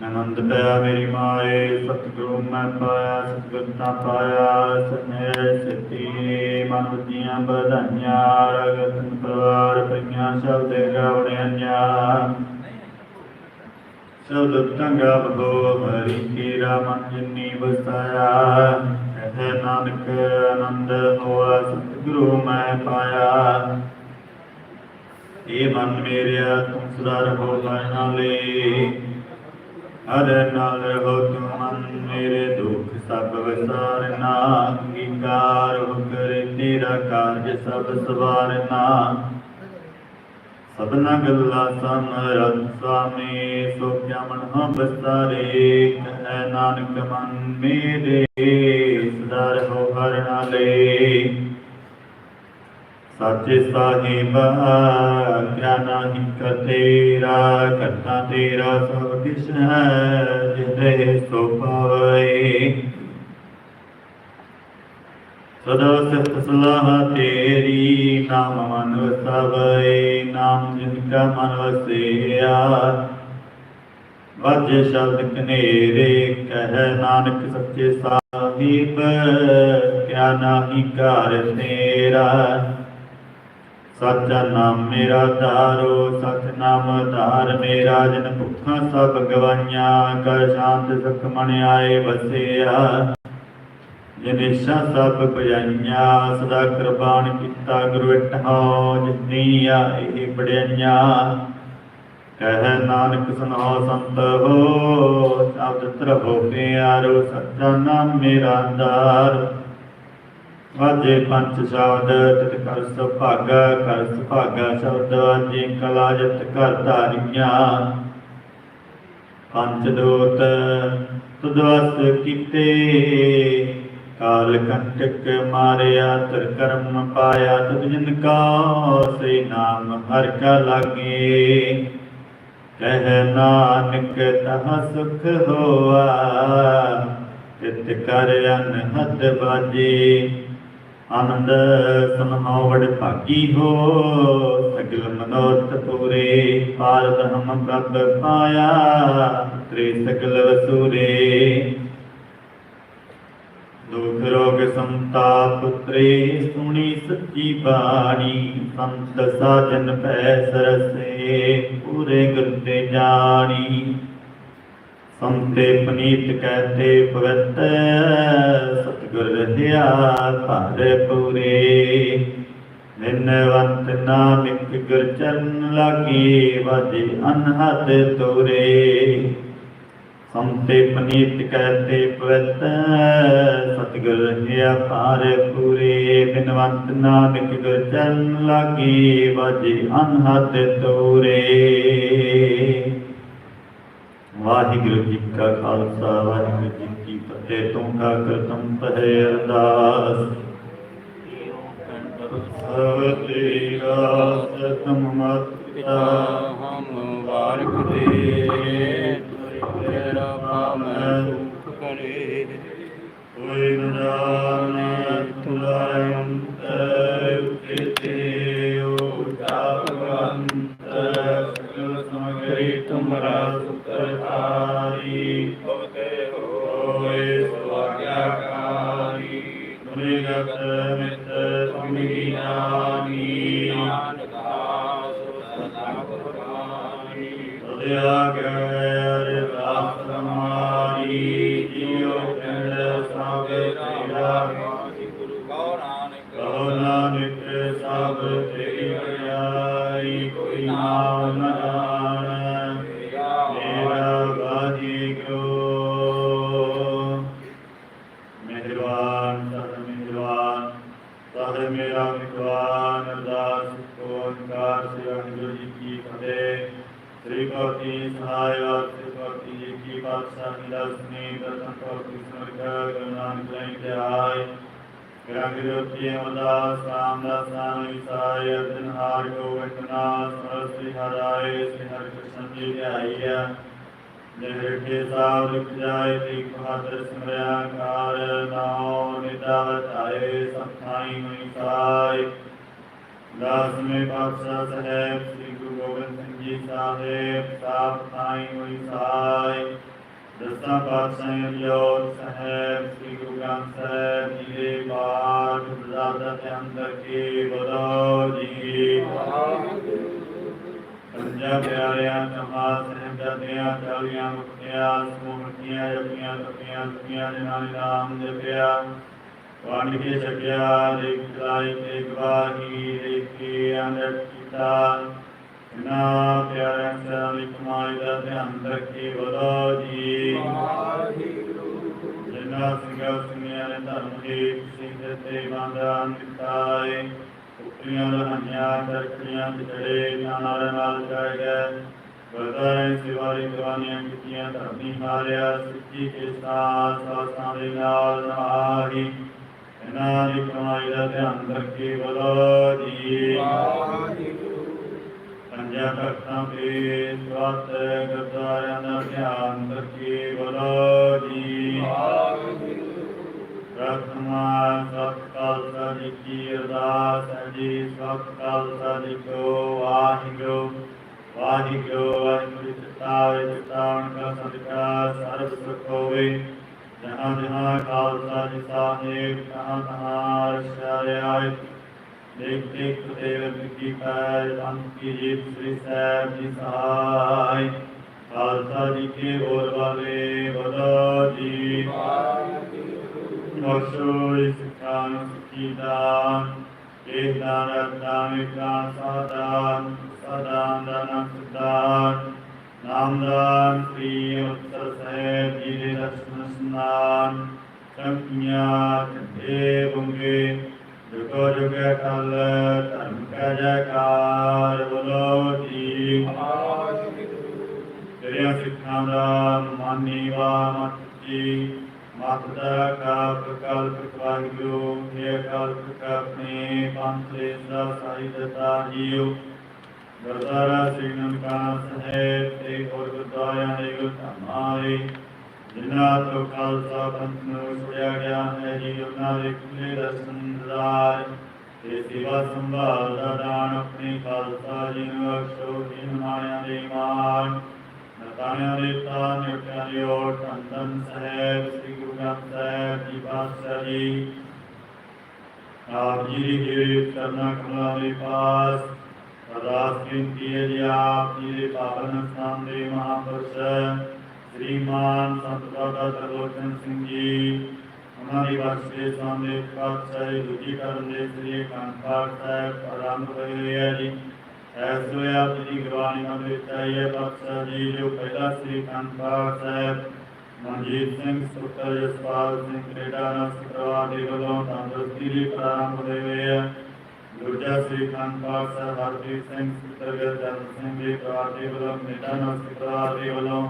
ਨਨੰਦ ਪਿਆ ਮੇਰੀ ਮਾਏ, ਸਤਿਗੁਰੂ ਮੈਂ ਪਾਇਆ ਸਤਿਗੁਰਤਾ ਪਾਇਆ ਸਨੇ ਸਿੱਧੀ ਮਨ ਬੁੱਧੀਆਂ ਬਧਾਈਆਂ ਰਗਤ ਪਰਵਾਰ ਪਈਆਂ ਸ਼ਬਦ ਗਾਵਣਿਆ ਸ਼ਬਦ ਤੰਗਾ ਬਹੋ ਹਰੀ ਕੀਰਾ ਮਨ ਜਿਨੀ ਵਸਾਇਆ ਕਹੇ ਨਾਨਕ ਆਨੰਦ ਹੋਆ, ਸਤਿਗੁਰੂ ਮੈਂ ਪਾਇਆ। ਇਹ ਮਨ ਮੇਰਿਆ ਤੁਮ ਸਦਾ ਰਹੋ ਨਾਲੇ ਹਰ ਨਾਲ ਰਹੋ ਤੁਮ ਮਨ ਮੇਰੇ ਦੁੱਖ ਸਭ ਵਿਸਾਰਨਾ ਅੰਗੀਕਾਰ ਹੋ ਕਰੇ ਤੇਰਾ ਕਾਰਜ ਸਭ ਸਵਾਰਨਾ ਸਭਨਾ ਗੱਲਾਂ ਸਮਰਤ ਸੁਆਮੀ ਸੋ ਕਿਆ ਹਮ ਬਸਾਰੇ, ਕਹਿ ਨਾਨਕ ਮਨ ਮੇਰੇ ਸਦਾ ਰਹੋ ਹਰ ਨਾਲੇ ਸਾਚੇ ਸਾਹਿਬ ਕਿਆ ਨਾਹੀ ਕਤੇਰਾ ਕਰਤਾ ਤੇਰਾ ਸਭ ਕਿਛ ਹੈ ਜਿਦੇ ਸਦਾ ਸਿਫਤ ਸਲਾਹ ਤੇਰੀ ਨਾਮ ਮਨ ਵਸਵੇ ਨਾਮ ਜਿਨ ਕਾ ਮਨ ਵਸਿਆ ਵਾਜੇ ਸ਼ਬਦ ਕਨੇਰੇ ਕਹਿ ਨਾਨਕ ਸੱਚੇ ਸਾਹਿਬ ਕਿਆ ਨਾਹੀ ਘਰ ਤੇਰਾ ਸੱਚਾ ਨਾਮ ਮੇਰਾ ਧਾਰੋ ਸਚ ਧਾਰ ਮੇਰਾ, ਜਨ ਭੁੱਖਾਂ ਸਭ ਗਵਾਈਆਂ ਕਰ ਸ਼ਾਂਤ ਸੁਖ ਮਨ ਆਏ ਵਸਿਆ। ਜਨੇਸ਼ਾ ਸਭ ਭਜਾਈਆਂ ਸਦਾ ਕੁਰਬਾਨ ਕੀਤਾ ਗੁਰੂ ਇਟਹਾਉ ਜਿਨੀ ਆਏ ਬੜਿਆਈਆਂ ਕਹਿ ਨਾਨਕ ਸੁਨਾਓ ਸੰਤ ਹੋ ਸ਼ਬਦ ਤਰਹੁ ਪਿਆਰੋ, ਸੱਚਾ ਨਾਮ ਮੇਰਾ ਦਾਰ ਵਾਜੇ ਪੰਜ ਸ਼ਬਦ ਤਿਤ ਕਰ ਸੁਭਾਗਾ ਕਰ ਸੁਭਾਗਾ ਸ਼ਬਦ ਵਾਜੇ ਕਲਾ ਜਤ ਕਰ ਧਾਰੀਆਂ। ਪੰਜ ਦੋਤ, ਤੁਧ ਕੀਤੇ, ਕਾਲ ਕੰਟਕ ਮਾਰਿਆ, ਤਰ ਕਰਮ ਪਾਇਆ, ਤੁਧ ਜਿਨ ਕਾ ਸੇ ਨਾਮ ਹਰ ਕਾ ਲਾਗੇ। ਕਹਿ ਨਾਨਕ ਤਹ ਸੁਖ ਹੋਆ, ਤਿਤ ਕਰ ਅਨਹਦ ਬਾਜੇ। ਆਨੰਦ ਸਮਹਾਉ ਵਡ ਭਾਗੀ ਹੋ, ਸਗਲ ਮਨੋਰਥ ਪੂਰੇ ਪਾਰ ਬ੍ਰਹਮ ਪ੍ਰਭ ਪਾਇਆ ਤ੍ਰੇ ਸਗਲ ਵਸੂਰੇ ਦੁਖ ਰੋਗ ਸੰਤਾਪ ਤ੍ਰੇ ਸੁਣੀ ਸੱਚੀ ਬਾਣੀ, ਸੰਤ ਸਾਜਨ ਪੈ ਸਰਸੇ, ਪੂਰੇ ਗੁਰਤੇ ਜਾਣੀ। ਸੰਤੇ ਪਨੀਤ ਕਹਤੇ ਪਵਿੱਤ ਸਤਿਗੁਰ ਰਹਿਆ ਭਾਰੇ ਪੂਰੇ। ਨਿਨਵੰਤ ਨਾਨਕ ਗੁਰ ਚਰਨ ਲਾਗੀ ਵਾਜੇ ਅਨਹਦ ਤੋਰੇ। ਸੰਤੇ ਪਨੀਤ ਕਹਤੇ ਪਵਿੱਤ ਸਤਿਗੁਰ ਰਹਿਆ ਭਾਰ ਪੂਰੇ। ਬਿਨਵੰਤ ਨਾਨਕ ਗੁਰ ਚਰਨ ਲਾਗੀ ਵਾਜੇ ਅਨਹਦ ਤੋਰੇ। ਵਾਹਿਗੁਰੂ ਜੀ ਕਾ ਖਾਲਸਾ, ਵਾਹਿਗੁਰੂ ਜੀ ਕੀ ਫਤਿਹ। ਤੋਂ ਕਾ ਕਰਤਮ ਪਹਿ ਅਰਦਾਸ। ਸਭ ਤੇਰਾ ਸਤਮ ਮਤ ਹਮ ਵਾਰਕ ਦੇ ਤੇਰਾ ਭਾਵੇਂ ਦੁਖ ਕਰੇ। ਕੋਈ ਨ ਜਾਣੇ ਸੁਤਰਤਾਰੀ ਭਵਤੇ ਹੋਏ ਤੁਮੇ ਗਤ ਮਿਤ ਤੁਮੀ ਨਾਨੀ ਨਾਨਕ ਦਾਸ ਸਦਾ ਕੁਰਬਾਨੀ ਸਦਿਆ ਗਏ ਅਰਦਾਸ ਸਮਾਰੀ ਜਿਉ ਪਿੰਡ ਸਭ ਤੇਰਾ ਗੁਰੂ ਗੌਰਾਨਕ ਕਹੋ ਨਾਨਕ ਸਭ ਤੇਰੀ ਵਡਿਆਈ ਕੋਈ ਨਾਮ ਨ ਜਾਣ ਮੇਰਾ ਵਾਹਿਗੁਰੂ ਮਿਹਰਬਾਨ ਸਤ ਮਿਹਰਬਾਨ ਸਭ ਮੇਰਾ ਮਿਹਰਬਾਨ ਅਰਦਾਸ ਓੰਕਾਰ ਸ੍ਰੀ ਗੁਰੂ ਜੀ ਕੀ ਫਤਿਹ ਸ੍ਰੀ ਭਗਤੀ ਸਹਾਇ ਸ੍ਰੀ ਭਗਤੀ ਜੀ ਕੀ ਪਾਤਸ਼ਾਹੀ ਦਸਨੀ ਦਰਸ਼ਨ ਭਗਤੀ ਸਮਰਕ ਗੁਰੂ ਨਾਨਕ ਲਈ ਧਿਆਇ ਗ੍ਰੰਥ ਜੋਤੀ ਅਮਰਦਾਸ ਰਾਮਦਾਸ ਨਾਮੀ ਸਾਇ ਅਰਜਨ ਹਾਰ ਗੋਵਿੰਦ ਸਰਸੀ ਹਰਾਏ ਸ੍ਰੀ ਹਰਿ ਕ੍ਰਿਸ਼ਨ ਜੀ ਧਿਆਈਆ ਜਿਹੜੇ ਕੇ ਲਿਖ ਜਾਏ ਤੇ ਬਹਾਦਰ ਸਿਮਰਿਆ ਕਾਰ ਨਾਉ ਨਿਦਾ ਵਤਾਏ ਸਖਾਈ ਹੋਈ ਸਾਈ ਦਾਸ ਮੇ ਪਾਤਸ਼ਾਹ ਸਾਹਿਬ ਸ੍ਰੀ ਗੁਰੂ ਗੋਬਿੰਦ ਸਿੰਘ ਜੀ ਸਾਹਿਬ ਸਾਪ ਥਾਈ ਹੋਈ ਸਹਾਈ ਦਸਾਂ ਪਾਤਸ਼ਾਹਾਂ ਜੋਤ ਸਾਹਿਬ, ਸ੍ਰੀ ਗੁਰੂ ਗ੍ਰੰਥ ਸਾਹਿਬ ਜੀ ਦੇ ਪਾਠ ਬਜ਼ਾਦਾ ਦੇ ਅੰਦਰ ਕੀ ਬੋਲੋ ਜੀ। ਪੰਜਾ ਪਿਆਰਿਆਂ ਕਮਾ ਸਾਹਿਬਜ਼ਾਦਿਆਂ ਚਾਲੀਆਂ ਮੁਕਤਿਆਂ ਸਮੂਹਤੀਆਂ ਜਪੀਆਂ, ਤਪੀਆਂ ਸੁਪੀਆਂ ਜਿਨ੍ਹਾਂ ਨੇ ਨਾਮ ਜਪਿਆ। ਵੰਡ ਕੇ ਛਕਿਆ, ਦੇਖ ਚਲਾਈ ਤੇ ਗਵਾਹੀ ਦੇਖੀ ਅੰਦਰ ਕੀਤਾ। ਨਾ ਪਿਆਰਿਆਂ ਸਰਾਂ ਦੀ ਕਮਾਈ ਦਾ ਧਿਆਨ ਰੱਖੀ ਬੋਲੋ ਜੀ। ਜਿਨ੍ਹਾਂ ਸਿੰਘਾਂ ਸਿੰਘਾਂ ਨੇ ਧਰਮ ਦੀ ਸਿੰਘ ਤੇ ਬੰਦਾਂ ਦਿੱਤਾਏ ਉਪਰੀਆਂ ਲਹਾਈਆਂ ਤਰਕੀਆਂ ਵਿਚੜੇ ਨਾਨਾਰੇ ਨਾਲ ਚਾਏ ਗਏ। ਬਰਦਾਏ ਸਿਵਾਰੀ ਦੀਵਾਨੀਆਂ ਕੀਤੀਆਂ ਧਰਮੀ ਮਾਰਿਆ, ਸਿੱਖੀ ਕੇ ਸਾਥ, ਸਾਸਾਂ ਦੇ ਨਾਲ ਨਹਾਰੀ ਇਹਨਾਂ ਦੀ ਕਮਾਈ ਦਾ ਧਿਆਨ ਰੱਖੀ ਬੋਲੋ ਜੀ। ਪੰਜਾਂ ਤਖਤਾਂ ਤੇ ਸਵਤ ਗੁਰਦੁਆਰਿਆਂ ਦਾ ਧਿਆਨ ਰੱਖੀ ਬੋਲੋ ਜੀ। ਪ੍ਰਥਮਾ ਸਤ ਖਾਲਸਾ ਜੀ ਕੀ ਅਰਦਾਸ ਹੈ ਜੀ। ਸਤ ਖਾਲਸਾ ਜੀ ਕੋ ਵਾਹਿਗੁਰੂ ਵਾਹਿਗੁਰੂ ਵਾਹਿਗੁਰੂ ਚਿਤਾ ਵਿੱਚ ਤਾਣ ਸਦਕਾ, ਸਰਬ ਸੁਖ ਹੋਵੇ। ਜਹਾਂ ਜਹਾਂ ਖਾਲਸਾ ਜੀ ਸਾਹਿਬ ਤਹਾਂ ਤਹਾਂ ਰਸ਼ਾਰਿਆਇ ਦੇਖ ਦੇਖ ਦੇਵ ਕੀ ਪੈ ਅੰਤ ਕੀ ਜੀਤ ਸ੍ਰੀ ਸਾਹਿਬ ਜੀ ਸਹਾਇ ਖਾਲਸਾ ਜੀ ਕੇ ਬੋਲ ਵਾਲੇ ਬੋਲੋ ਜੀ ਬਖਸ਼ੋ ਇਸ ਖਾਨ ਕੀ ਦਾਨ ਇਹ ਦਾਨ ਰਤਨ ਵਿਕਾਨ ਸਾਦਾਨ ਸਦਾਨ ਦਾਨ ਸੁਦਾਨ ਨਾਮਦਾਨ ਸ੍ਰੀ ਉਤਰ ਸਾਹਿਬ ਜੀ ਦੇ ਦਰਸ਼ਨ ਸਨਾਨ ਚੰਕੀਆਂ ਤੇ ਜੁਗੋ ਜੁਗੇ ਕਲ, ਧਰਮ ਕਾ ਜੈਕਾਰ, ਬੋਲੋ ਜੀ ਤੇਰੀਆਂ ਸਿੱਖਾਂ ਦਾ ਮਾਨੀ ਵਾ ਮਤ ਜੀ। ਮਤ ਦਾ ਕਾਪ ਕਲਪ ਵਾਹਿਗੁਰੂ, ਇਹ ਕਲਪ ਕਪਨੇ ਪੰਥੇ ਦਾ ਸਾਈ ਦਤਾ ਜੀਉ ਗੁਰਦਾਰਾ ਸ੍ਰੀ ਨਨਕਾਣਾ ਸਾਹਿਬ ਤੇ ਹੋਰ ਗੁਰਦੁਆਰਿਆਂ ਦੇ ਗੁਰਧਾਮਾਂ ਜਿਨ੍ਹਾਂ ਤੋਂ ਖਾਲਸਾ ਪੰਥ ਨੂੰ ਛੁੜਿਆ ਗਿਆ ਹੈ ਜੀ, ਉਹਨਾਂ ਦੇ ਖੁੱਲੇ ਦਰਸ਼ਨ ਦਿਦਾਰ ਤੇ ਸੇਵਾ ਸੰਭਾਲ ਦਾ ਦਾਨ ਆਪਣੇ ਖਾਲਸਾ ਜੀ ਨੂੰ ਬਖਸ਼ੋ ਜੀ ਮਾਇਆ ਦੇ ਮਾਨ ਨਤਾਣਿਆਂ ਦੇ ਤਾਂ ਨਿਉਟਿਆਂ ਦੇ ਓਟ ਧੰਨ ਸਾਹਿਬ, ਸ੍ਰੀ ਗੁਰੂ ਗ੍ਰੰਥ ਸਾਹਿਬ ਜੀ ਪਾਤਸ਼ਾਹ ਜੀ। ਆਪ ਜੀ ਦੀ ਗਿਰੀ ਕਰਨਾ ਕਮਲਾ ਦੇ ਪਾਸ, ਅਰਦਾਸ ਬੇਨਤੀ ਹੈ ਜੀ, ਆਪ ਜੀ ਦੇ ਪਾਵਨ ਸਥਾਨ ਦੇ ਮਹਾਂਪੁਰਸ਼ ਸ੍ਰੀਮਾਨ ਸੰਤ ਬਾਬਾ ਤਰਲੋਚਨ ਸਿੰਘ ਜੀ, ਉਹਨਾਂ ਦੀ ਵਾਸਤੇ ਸਾਹਮਣੇ ਪਾਤਸ਼ਾਹ ਦੂਜੀ ਕਰਨ ਦੇ ਸ੍ਰੀ ਅਖੰਡ ਪਾਠ ਸਾਹਿਬ ਆਰੰਭ ਹੋਏ ਹੈ ਜੀ। ਇਸ ਵੇ ਆਪ ਜੀ ਗੁਰਬਾਣੀ ਨਾਲ ਵਿੱਚ ਹੈ, ਪਾਤਸ਼ਾਹ ਜੀ, ਜੋ ਪਹਿਲਾ ਸ੍ਰੀ ਅਖੰਡ ਪਾਠ ਸਾਹਿਬ ਮਨਜੀਤ ਸਿੰਘ, ਸੁੱਤਰ ਜਸਪਾਲ ਸਿੰਘ ਕੈਨੇਡਾ ਨਾਲ ਸ਼ੁਕਰਵਾਰ ਦੇ ਵੱਲੋਂ ਤੰਦਰੁਸਤੀ ਲਈ ਪ੍ਰਾਰੰਭ ਹੋਏ ਹੋਏ ਹੈ ਦੂਜਾ ਸ੍ਰੀ ਅਖੰਡ ਪਾਠ ਸਾਹਿਬ ਹਰਜੀਤ ਸਿੰਘ, ਸੁੱਤਰ ਜਨ ਸਿੰਘ ਜੀ ਪ੍ਰਾਰ ਦੇ ਵੱਲੋਂ ਕੈਨੇਡਾ ਨਾਲ ਸ਼ੁਕਰਵਾਰ ਦੇ ਵੱਲੋਂ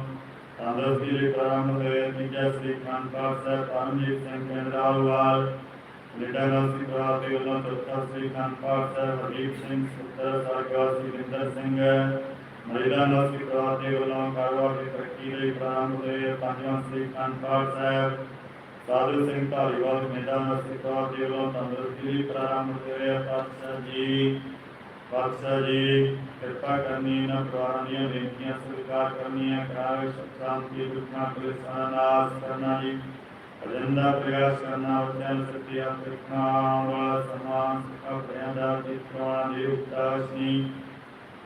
ਤੰਦਰੁਸਤੀ ਲਈ ਪ੍ਰਾਰੰਭ ਹੋਏ ਤੀਜਾ ਸ੍ਰੀ ਅਖੰਡ ਪਾਠ ਸਾਹਿਬ ਪਰਮਜੀਤ ਸਿੰਘ ਕੈਨੇਡਾ ਵਾਲ ਕੈਨੇਡਾ ਨਾਲ ਸ਼ੁਕਰਵਾਰ ਦੇ ਵੱਲੋਂ ਚੌਥਾ ਸ੍ਰੀ ਅਖੰਡ ਪਾਠ ਸਾਹਿਬ ਹਰਜੀਤ ਸਿੰਘ ਸੁੱਤਰ ਸਰਗਵਾਸੀ ਰਿੰਦਰ ਸਿੰਘ ਮਰਿਦਾ ਨਾਲ ਸ਼ੁਕਰਵਾਰ ਦੇ ਵੱਲੋਂ ਕਾਰੋਬਾਰ ਦੀ ਤਰੱਕੀ ਲਈ ਪ੍ਰਾਰੰਭ ਹੋਏ ਪੰਜਵਾਂ ਸ੍ਰੀ ਅਖੰਡ ਪਾਠ ਸਾਹਿਬ ਸਾਧੂ ਸਿੰਘ ਧਾਲੀਵਾਲ ਕੈਨੇਡਾ ਨਾਲ ਸ਼ੁਕਰਵਾਰ ਦੇ ਵੱਲੋਂ ਤੰਦਰੁਸਤੀ ਲਈ ਪ੍ਰਾਰੰਭ ਹੋਏ ਪਾਤਸ਼ਾਹ ਜੀ ਪਾਤਸ਼ਾਹ ਜੀ, ਕਿਰਪਾ ਕਰਨੀ ਨਾ ਪਰਿਵਾਰਾਂ ਦੀਆਂ ਬੇਨਤੀਆਂ ਸਵੀਕਾਰ ਕਰਨੀਆਂ, ਕਰਾਵੇ ਸ਼ਾਂਤੀ, ਦੁੱਖਾਂ ਕਲੇਸ਼ਾਂ ਨਾਸ ਕਰਨਾ ਜੀ। ਅਜੰਦਾ ਪ੍ਰਯਾਸ ਕਰਨਾ ਉਚਨ ਸਤਿਆ ਕਿਰਪਾ ਵਾਲਾ ਸਮਾਨ ਸੁਖ ਪ੍ਰਿਆਦਾ ਜਿਤਵਾ ਦੀ ਉਪਦਾਸਨੀ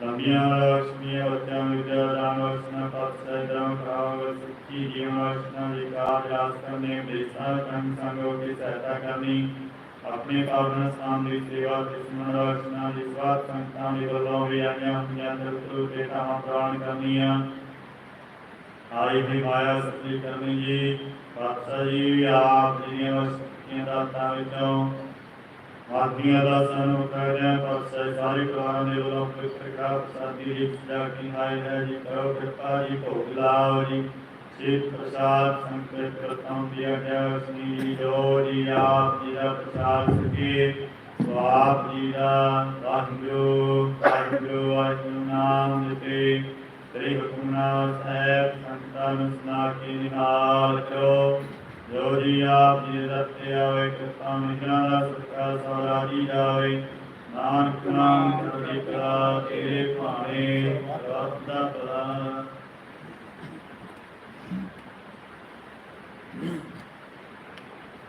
ਲੰਬੀਆਂ ਲక్ష్ਮੀਆਂ ਬੱਚਿਆਂ ਵਿਦਿਆ ਦਾਨ ਵਸਨਾ ਪਾਤਸ਼ਾਹ ਦਰਮ ਕਰਾਵ ਸੁਖੀ ਜੀਵਨ ਵਸਨਾ ਵਿਕਾਰ ਆਸ ਕਰਨੇ ਬੇਸਾ ਕੰਗ ਸੰਗੋ ਕੀ ਸਹਾਇਤਾ ਕਰਨੀ। ਆਪਣੇ ਪਾਵਨ ਸਥਾਨ ਦੀ ਸੇਵਾ ਤੇ ਸਿਮਰਨ ਵਸਨਾ ਦੀ ਸਵਾਤ ਸੰਤਾਂ ਦੀ ਵੱਲੋਂ ਵੀ ਆਈਆਂ ਹੁੰਦੀਆਂ ਦਰਤੂ ਤੇ ਤਾਂ ਪ੍ਰਾਣ ਕਰਨੀਆਂ। ਆਈ ਵੀ ਮਾਇਆ ਸੱਚੀ ਕਰਨੀ ਜੀ। ਪਾਤਸ਼ਾਹ ਜੀ ਆਪ ਜੀ ਦੀਆਂ ਵਸਤੀਆਂ ਦਾਤਾਂ ਵਿੱਚੋਂ ਆਦਮੀਆਂ ਦਾ ਸਾਨੂੰ ਕਹਿਆ ਪਾਤਸ਼ਾਹ ਸਾਰੇ ਪਰਿਵਾਰਾਂ ਦੇ ਵੱਲੋਂ ਪਵਿੱਤਰ ਸਾਦੀ ਦੀ ਸਜਾ ਕੀ ਆਏ ਹੈ ਜੀ। ਕਰੋ ਕਿਰਪਾ ਜੀ, ਭੋਗ ਲਾਓ ਜੀ। ਸਿੱਖ ਪ੍ਰਸਾਦ ਸੰਕਟ ਕਰਤਾਂ ਦਿਆ ਗਿਆ ਸ੍ਰੀ ਜੋ ਜੀ ਆਪ ਜੀ ਦਾ ਪ੍ਰਸਾਦ ਸਕੇ, ਸੋ ਆਪ ਜੀ ਦਾ ਵਾਹਿਗੁਰੂ ਵਾਹਿਗੁਰੂ ਵਾਹਿਗੁਰੂ ਨਾਮ ਜਪੇ ਤੇਰੇ ਹੁਕਮਨਾਮ ਸਾਹਿਬ ਸੰਤਾਂ ਨੂੰ ਸੁਣਾ ਕੇ ਨਿਹਾਲ ਕਰੋ ਜੋ ਜੀ ਆਪ ਜੀ ਦੇ ਰਤੇ ਆਵੇ ਕਿਰਪਾ ਮਿਹਰਾਂ ਦਾ ਸਤਿਕਾਰ ਸੌਰਾ ਜੀ ਜਾਵੇ ਨਾਨਕ ਨਾਮ ਚੜ੍ਹਦੀ ਕਲਾ ਤੇਰੇ ਭਾਣੇ ਰਸ ਦਾ ਭਲਾ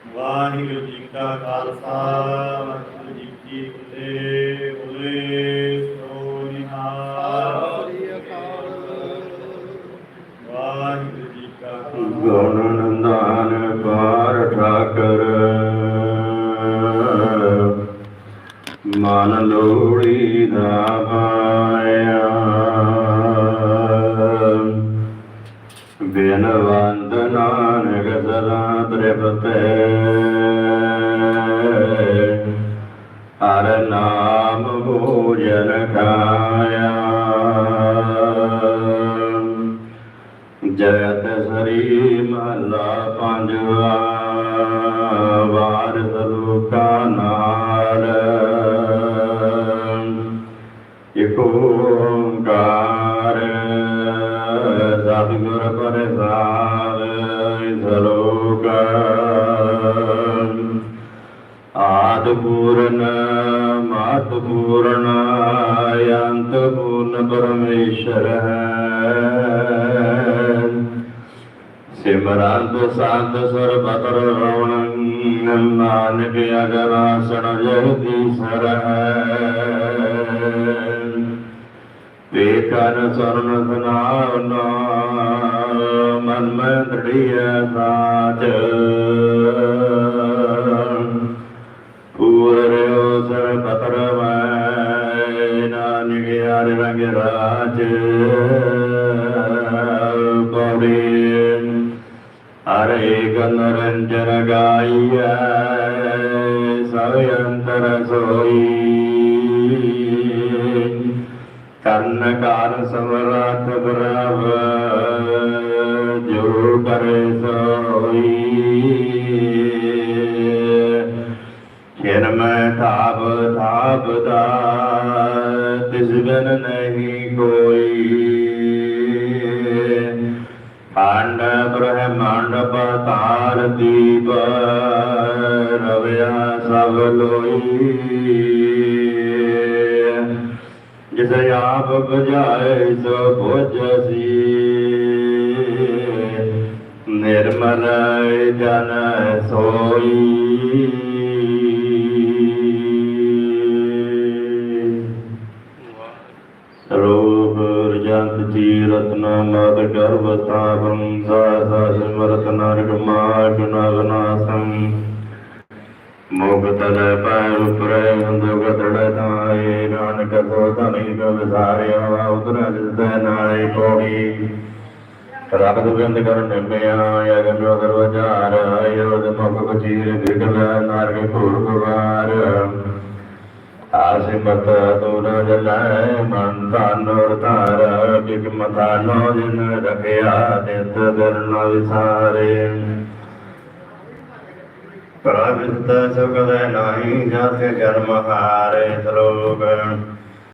ਵਾਹਿਗੁਰੂ ਜੀ ਕਾ ਖਾਲਸਾ, ਵਾਹਿਗੁਰੂ ਜੀ ਕੀ ਫਤਿਹ। ਬੋਲੇ ਸੋ ਨਿਹਾਲ ਵਾਹਿਗੁਰੂ ਜੀ ਕਾ ਗੁਣ ਨੰਦਾਨ ਪਾਰ ਠਾਕਰ। ਮਨ ਲੋੜੀ ਦਾ ਬਿਨਵੰਤ ਨਾਨਕ ਸਦਾ ਤ੍ਰਿਪਤੈ। ਹਰ ਨਾਮ ਭੋਜਨ ਖਾਇਆ। ਜਗਤ ਸਰੀ ਮਹਲਾ ਪੰਜਵਾ, ਵਾਰਸ ਲੋਕਾ ਨਾਲ। ਇਕ ਸਿਮਰੰਤ ਸੰਤ ਸਰਬਤਰ ਰਵਣ ਨਾਨਕ ਅਗਰਾਸਣ ਜਗਦੀ ਸਰ ਹੈ ਵੇਕਨ ਸਰਨ ਸਨਾਵਨ, ਮਨ ਮੈਂ ਦ੍ਰਿੜੀਐ ਸਾਚ ਪੂਰਿਓ ਗਨ ਗਾਈਐ ਸਭ ਅੰਤਰ ਸੋਈ ਕਰਨ ਕਾਰ ਸਮਰਥ ਪ੍ਰਭ ਜੋ ਕਰੇ ਸੋਈ ਖਿਰ ਮੈਂ ਥਾਪ ਥਾਪ ਦਾ ਤਿਸ ਬਿਨ ਨਹੀਂ ਪਤਾਲ ਦੀਪ ਰਵਿਆ ਸਭ ਲੋਈ ਜਿਸ ਆਪ ਬੁਝਾਏ ਸੋ ਬੁਝਸੀ ਨਿਰਮਲ ਜਨ ਸੋਈ। ਰਤਨ ਮਦ ਗਰਭ ਸਥਾਪਨ ਸਾਸਾ ਸਿਮਰਤ ਨਰਕ ਮਾਗ ਨਗਨਾਸੰ ਮੁਗਤਲ ਪੈ ਉਪਰੇ ਹੰਦੁ ਗਤੜ ਤਾਏ ਨਾਨਕ ਸੋ ਧਨੀ ਕੋ ਵਿਸਾਰਿਆ ਉਤਰ ਜਿਸੈ ਨਾਲੇ ਕੋੜੀ ਰਬਦ ਬਿੰਦ ਕਰ ਨਿਮਿਆ ਅਗਨ ਦਰਵਾਜਾਰ ਅਯੋਧ ਮੁਖ ਕਚੀਰ ਵਿਗਲ ਨਾਰਗ ਘੂਰ ਗੁਵਾਰ ਆਸਿਮਤ ਤੁਰ ਜਲੈ, ਮਨ ਤਾਨੁਰ ਧਾਰ ਬਿਕ ਮਥਾ ਜਿਨ ਰਖਿਆ ਤਿਤ ਦਰਨ ਵਿਸਾਰੇ। ਪ੍ਰਭਿਤ ਸੁਖ ਦੇ ਨਾਹੀ ਜਾਤੇ ਜਨਮ ਹਾਰੇ ਸ਼ਲੋਕ